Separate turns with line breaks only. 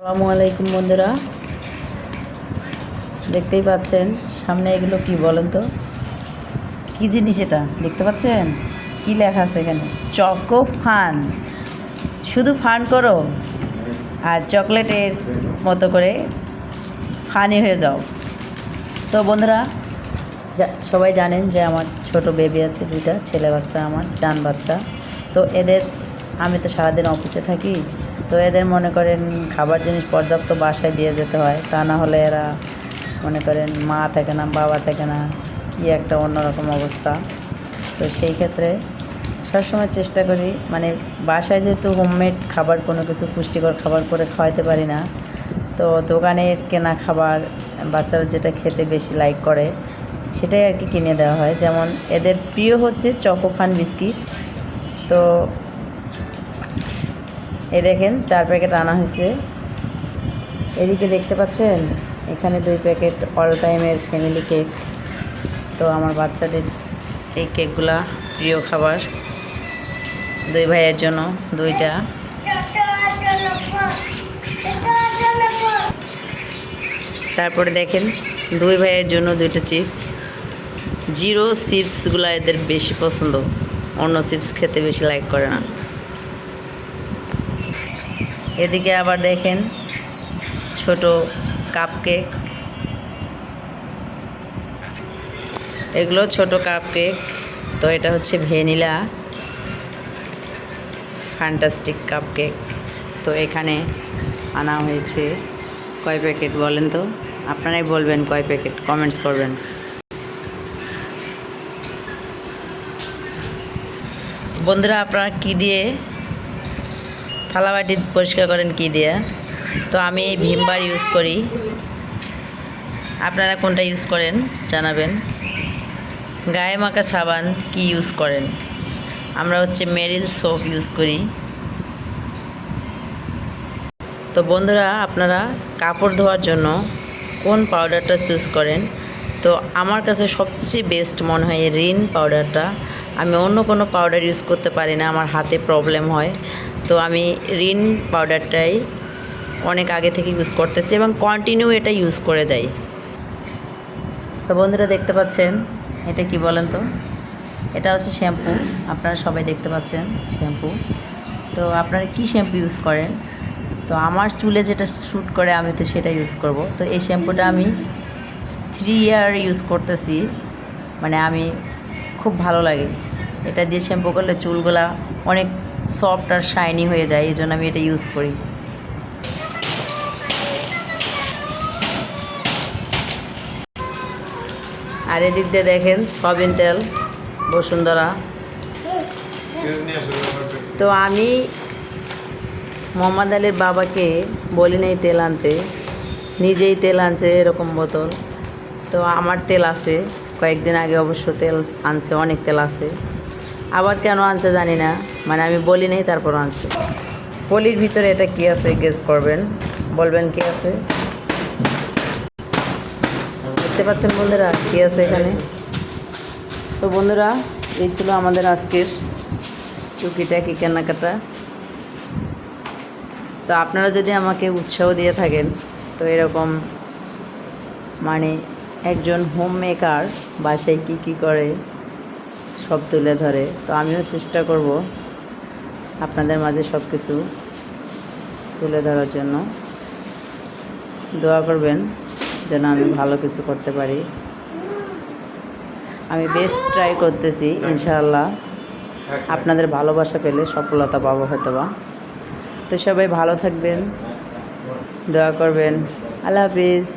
আসসালামু আলাইকুম বন্ধুরা। দেখতেই পাচ্ছেন, সামনে এগুলো কি বলেন তো? কি জিনিস এটা? দেখতে পাচ্ছেন? কি লেখা আছে এখানে? Choco fun. শুধু ফান করো, আর চকলেটের মতো করে ফানি হয়ে যাও। তো বন্ধুরা সবাই জানেন যে আমার ছোট বেবি আছে দুইটা, ছেলে বাচ্চা আমার, জান বাচ্চা। তো এদের, আমি তো সারাদিন অফিসে থাকি তো এদের মনে করেন খাবার জিনিস পর্যাপ্ত বাসায় দিয়ে যেতে হয়। তা না হলে এরা মনে করেন মা থাকে না, বাবা থাকে না, কি একটা অন্যরকম অবস্থা। তো সেই ক্ষেত্রে সবসময় চেষ্টা করি মানে বাসায় যেহেতু হোমমেড খাবার, কোনো কিছু পুষ্টিকর খাবার করে খাওয়াতে পারি না, তো দোকানের কেনা খাবার, বাচ্চারা যেটা খেতে বেশি লাইক করে, সেটাই আর কি কিনে দেওয়া হয়। যেমন এদের প্রিয় হচ্ছে চকোফান বিস্কিট তো এই দেখেন, চার প্যাকেট আনা হয়েছে। এদিকে দেখতে পাচ্ছেন, এখানে দুই প্যাকেট অল টাইমের ফ্যামিলি কেক তো আমার বাচ্চাদের এই কেকগুলা প্রিয় খাবার। দুই ভাইয়ের জন্য দুইটা। তারপরে দেখেন, দুই ভাইয়ের জন্য দুইটা চিপস জিরো চিপসগুলো এদের বেশি পছন্দ। অন্য চিপস খেতে বেশি লাইক করে না। এদিকে আবার দেখেন ছোট কাপ কেক এগুলো ছোট কাপ কেক তো এটা হচ্ছে ভ্যানিলা ফ্যান্টাস্টিক কাপ কেক তো এখানে আনা হয়েছে। কয় প্যাকেট বলেন তো? আপনারাই বলবেন কয় প্যাকেট কমেন্টস করবেন। বন্ধুরা, আপনারা কি দিয়ে থালাবাটি পরিষ্কার করেন কি দিয়ে? তো আমি এই ভীমবার ইউজ করি। আপনারা কোনটা ইউজ করেন জানাবেন। গায়ে মাখা সাবান কি ইউজ করেন? আমরা হচ্ছে মেরিল সোপ ইউজ করি। তো বন্ধুরা, আপনারা কাপড় ধোয়ার জন্য কোন পাউডারটা চুজ করেন? তো আমার কাছে সবচেয়ে বেস্ট মনে হয় রিন পাউডারটা আমি অন্য কোনো পাউডার ইউজ করতে পারি না, আমার হাতে প্রবলেম হয়। তো আমি রিন পাউডারটাই অনেক আগে থেকে ইউজ করতেছি এবং কন্টিনিউ এটা ইউজ করে যাই। তো বন্ধুরা দেখতে পাচ্ছেন, এটা কি বলেন তো? এটা হচ্ছে শ্যাম্পু আপনারা সবাই দেখতে পাচ্ছেন শ্যাম্পু তো আপনারা কি শ্যাম্পু ইউজ করেন? তো আমার চুলে যেটা শ্যুট করে, আমি তো সেটা ইউজ করব। তো এই শ্যাম্পুটা আমি থ্রি ইয়ার ইউজ করতেছি মানে আমি খুব ভালো লাগে। এটা দিয়ে শ্যাম্পু করলে চুলগুলা অনেক সফট আর শাইনি হয়ে যায়, এই জন্য আমি এটা ইউজ করি। আর এদিক দিয়ে দেখেন, সয়াবিন তেল, বসুন্ধরা। তো আমি মোহাম্মদ আলীর বাবাকে বলি নাই তেল আনতে, নিজেই তেল আনছে এরকম বোতল। তো আমার তেল আছে, কয়েকদিন আগে অবশ্য তেল আনছে, অনেক তেল আছে। আবার কেন আনছে জানি না। মানে আমি বলি নাই, তারপর আনছে। পলির ভিতরে এটা কি আছে গেস করবেন। বলবেন কি আছে? দেখতে পাচ্ছেন বন্ধুরা, কী আছে এখানে? তো বন্ধুরা, এই ছিল আমাদের আজকের চুকিটাকি কেনাকাটা। তো আপনারা যদি আমাকে উৎসাহ দিয়ে থাকেন, তো এরকম মানে একজন হোম মেকার বাসায় কী কী করে সব তুলে ধরে। তো আমিও চেষ্টা করব আপনাদের মাঝে সব কিছু তুলে ধরার জন্য। দোয়া করবেন যেন আমি ভালো কিছু করতে পারি। আমি বেস্ট ট্রাই করতেছি, ইনশাআল্লাহ। আপনাদের ভালোবাসা পেলে সফলতা পাবো হয়তো বা তো সবাই ভালো থাকবেন, দোয়া করবেন। আল্লাহ হাফিজ।